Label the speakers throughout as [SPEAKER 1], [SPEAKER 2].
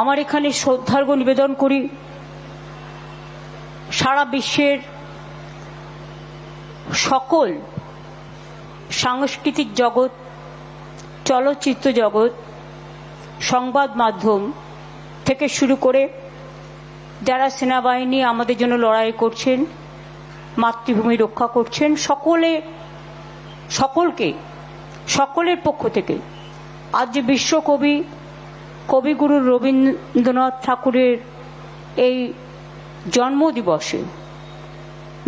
[SPEAKER 1] আমার এখানে শ্রদ্ধার্ঘ নিবেদন করি। সারা বিশ্বের সকল সাংস্কৃতিক জগৎ, চলচ্চিত্র জগৎ, সংবাদ মাধ্যম থেকে শুরু করে যারা সেনাবাহিনী আমাদের জন্য লড়াই করছেন, মাতৃভূমি রক্ষা করছেন, সকলে, সকলকে, সকলের পক্ষ থেকে আজ যে বিশ্বকবি কবিগুরু রবীন্দ্রনাথ ঠাকুরের এই জন্মদিবসে,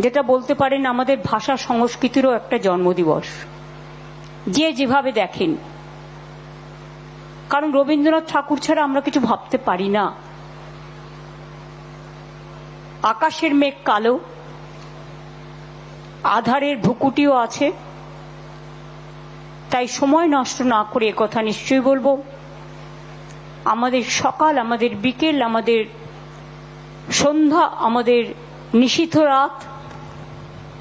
[SPEAKER 1] যেটা বলতে পারেন আমাদের ভাষা সংস্কৃতিরও একটা জন্মদিবস। যে যেভাবে দেখেন, কারণ রবীন্দ্রনাথ ঠাকুর ছাড়া আমরা কিছু ভাবতে পারি না। আকাশের মেঘ কালো, আধারের ভুকুটিও আছে, তাই সময় নষ্ট না করে কথা নিশ্চয়ই বলব। আমাদের সকাল, আমাদের বিকেল, আমাদের সন্ধ্যা, আমাদের নিশীথ রাত,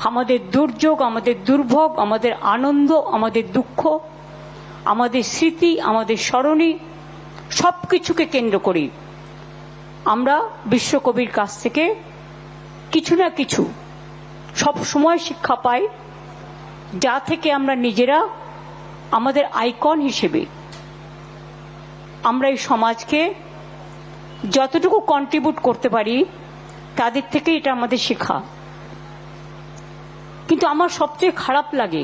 [SPEAKER 1] আমাদের দুর্যোগ, আমাদের দুর্ভোগ, আমাদের আনন্দ, আমাদের দুঃখ, আমাদের স্মৃতি, আমাদের স্মরণী সব কিছুকে কেন্দ্র করি। আমরা বিশ্বকবির কাছ থেকে কিছু না কিছু সব সময় শিক্ষা পাই, যা থেকে আমরা নিজেরা আমাদের আইকন হিসেবে আমরা এই সমাজকে যতটুকু কন্ট্রিবিউট করতে পারি, তাদের থেকে এটা আমাদের শেখা। কিন্তু আমার সবচেয়ে খারাপ লাগে,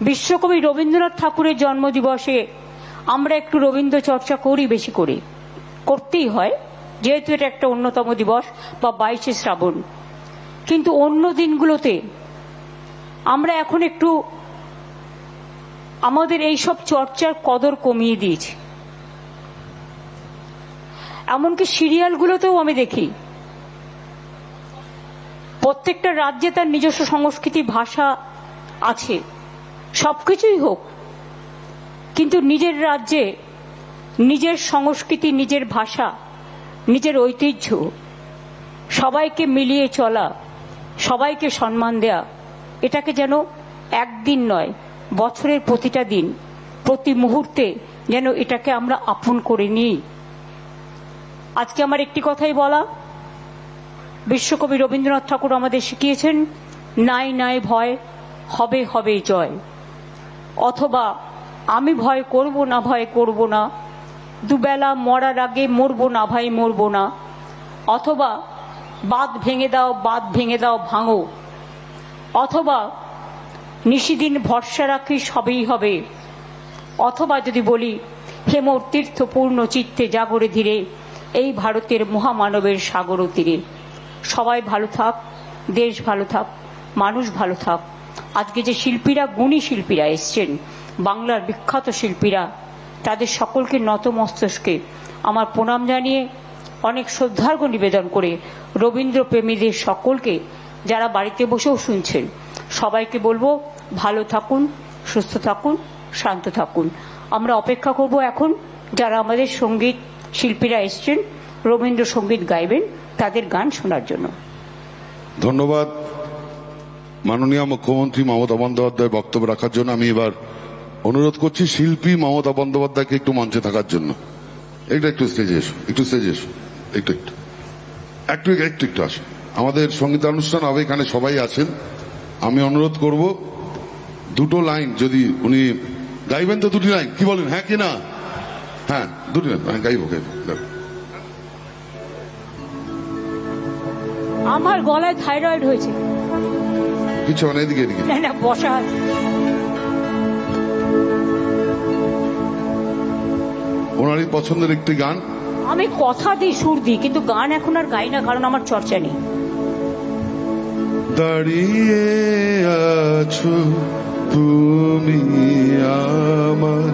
[SPEAKER 1] বিশ্বকবি রবীন্দ্রনাথ ঠাকুরের জন্মদিবসে আমরা একটু রবীন্দ্র চর্চা করি বেশি করে। করতেই হয়, যেহেতু এটা একটা অন্যতম দিবস, বা বাইশে শ্রাবণ। কিন্তু অন্য দিনগুলোতে আমরা এখন একটু আমাদের এই সব চর্চার কদর কমিয়ে দিয়েছি। এমনকি সিরিয়ালগুলোতেও আমি দেখি। প্রত্যেকটা রাজ্যে তার নিজস্ব সংস্কৃতি, ভাষা আছে। সবকিছুই হোক, কিন্তু নিজের রাজ্যে নিজের সংস্কৃতি, নিজের ভাষা, নিজের ঐতিহ্য, সবাইকে মিলিয়ে চলা, সবাইকে সম্মান দেয়া, এটাকে যেন একদিন নয়, বছরের প্রতিটা দিন, প্রতি মুহূর্তে যেন এটাকে আমরা আপন করে নিই। আজকে আমার একটি কথাই বলা। বিশ্বকবি রবীন্দ্রনাথ ঠাকুর আমাদের শিখিয়েছেন, নাই নাই ভয়, হবে হবে জয়। অথবা, আমি ভয় করব না, ভয় করব না, দুবেলা মরার আগে মরবো না, ভাই মরবো না। অথবা বাদ ভেঙে দাও বাদ ভেঙে দাও, ভাঙো। অথবা, নিশিদিন ভরসা রাখি সবই হবে। অথবা যদি বলি, হেমর তীর্থপূর্ণ চিত্তে জাগরে ধীরে এই ভারতের মহামানবের সাগর তীরে। সবাই ভালো থাক, দেশ ভালো থাক, মানুষ ভালো থাক। আজকে যে শিল্পীরা, গুণী শিল্পীরা এসছেন, বাংলার বিখ্যাত শিল্পীরা, তাদের সকলকে নত মস্তকে আমার প্রণাম জানিয়ে অনেক শ্রদ্ধার্ঘ নিবেদন করে রবীন্দ্র প্রেমীদের সকলকে, যারা বাড়িতে বসেও শুনছেন, সবাইকে বলব ভালো থাকুন, সুস্থ থাকুন, শান্ত থাকুন। আমরা অপেক্ষা করব এখন যারা আমাদের সংগীত শিল্পীরা এসছেন, রবীন্দ্রসঙ্গীত গাইবেন, তাদের গান শোনার জন্য।
[SPEAKER 2] ধন্যবাদ। মাননীয় মুখ্যমন্ত্রী মমতা বন্দ্যোপাধ্যায় বক্তব্য রাখার জন্য আমি এবার অনুরোধ করছি শিল্পী মমতা বন্দ্যোপাধ্যায়কে একটু মঞ্চে থাকার জন্য। একটু একটু স্টেজে এসো, একটু স্টেজে এসো, একটু একটু। একটু একটু একটু আসো আমাদের সঙ্গীতানুষ্ঠান হবে, এখানে সবাই আছেন। আমি অনুরোধ করব, দুটো লাইন যদি উনি গাইবেন তো দুটি লাইন কি বলেন হ্যাঁ কি না? হ্যাঁ দুটি হ্যাঁ গাইব গাইব।
[SPEAKER 1] আমার গলায় থাইরয়েড হয়েছে
[SPEAKER 2] কিছু মানে এদিকে এদিকে
[SPEAKER 1] না না বসা আছে।
[SPEAKER 2] ওনারই পছন্দের একটি গান
[SPEAKER 1] আমি কথা দিই সুর দিই কিন্তু গান এখন আর গাই না কারণ আমার চর্চা নেই
[SPEAKER 2] দাঁড়িয়ে আছো তুমি আমার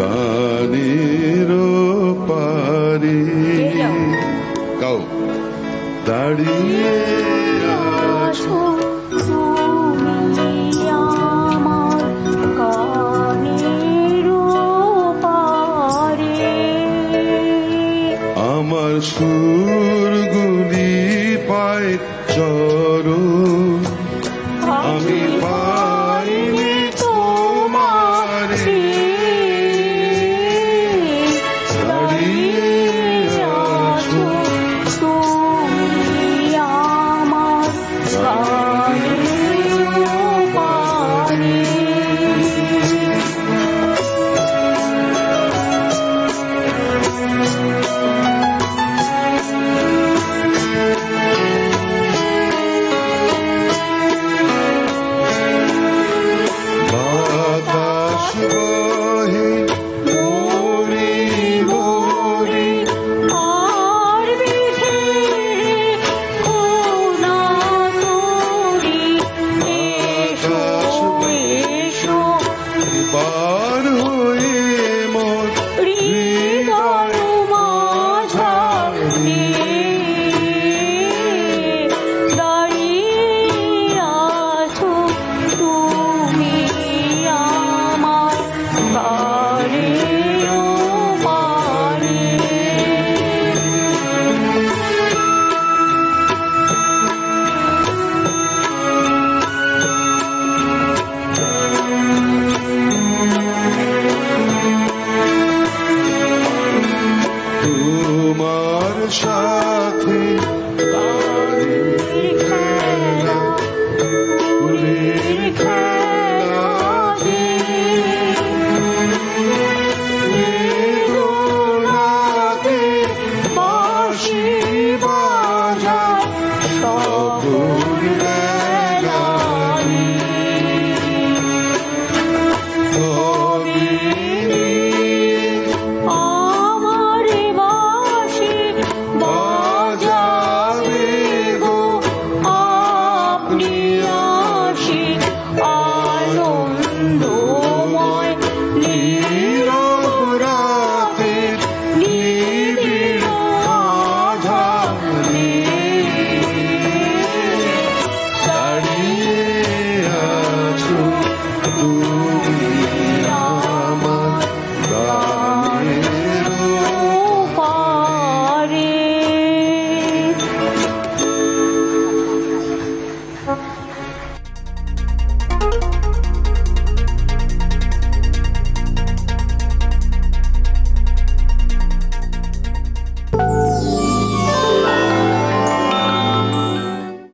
[SPEAKER 2] গানের পারে? গাও। দাঁড়িয়ে আছো। আমার সুরগুলি পায় চরণ।